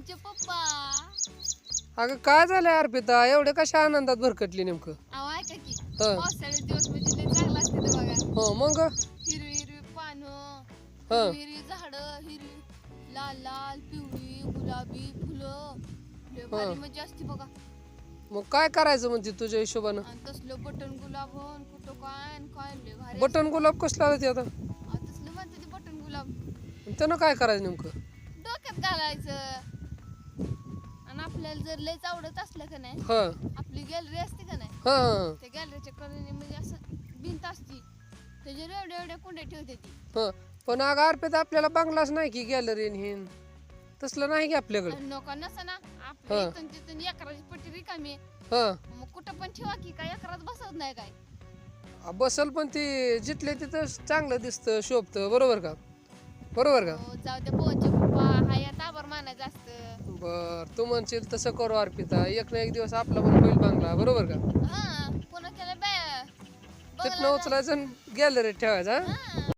आमचे पप्पा. अगं काय झालं अर्पिता? एवढे कशा आनंदात भरकटली नेमकं? अहो ऐका की हं. पावसाळ्याचे दिवस म्हणजे लय चांगला असते ते बघा. हो मग? हिरवी हिरवी पानं हं. हिरवी हिरवी झाडं हिरवी लाल लाल पिवळी गुलाबी फुलं. लय भारी हं. मजा असते बघा. मग काय करायचं म्हणजे तुझ्या हिशोबानं? आणि तसलं बटन गुलाब होन कुठं काय आणि काय लय भारी बटन गुलाब कसला आलं ते आता? असतं. तसलं म्हणते ते बटन गुलाब. आणि त्यानं काय करायचं नेमकं? डोक्यात घालायचं. आणि आपल्याला जर लयच आवडत असलं का नाही हा. आपली गॅलरी असते का नाही हा. हा त्या गॅलरीच्या कडेने म्हणजे असं भिंत असती त्याच्यावर एवढ्या एवढ्या कुंड्या ठेवते ती. हा. पण अगं अर्पिता आपल्याला बंगलाच नाही की गॅलरी हिन तसलं नाही की आपल्याकडे. आणि लोक नसा ना आपल्या हं. इथून तिथून एकराची पट्टी रिकामी आहे. हा. मग कुठं पण ठेवा की काय एकरात बसत नाही काय. बसल पण ती जिथले तिथं चांगलं दिसतं शोभतं बरोबर का? बरोबर का? हो, जाऊ दे पोहचे पप्पा हा या ताबर मानायचं असतं बर तू म्हणशील तसं करू अर्पिता. एक ना एक दिवस आपला पण होईल बांगला बरोबर का? हा पुन्हा केलं बॅ तिथनं उचलायचं गॅलरीत ठेवायचं हा? हा.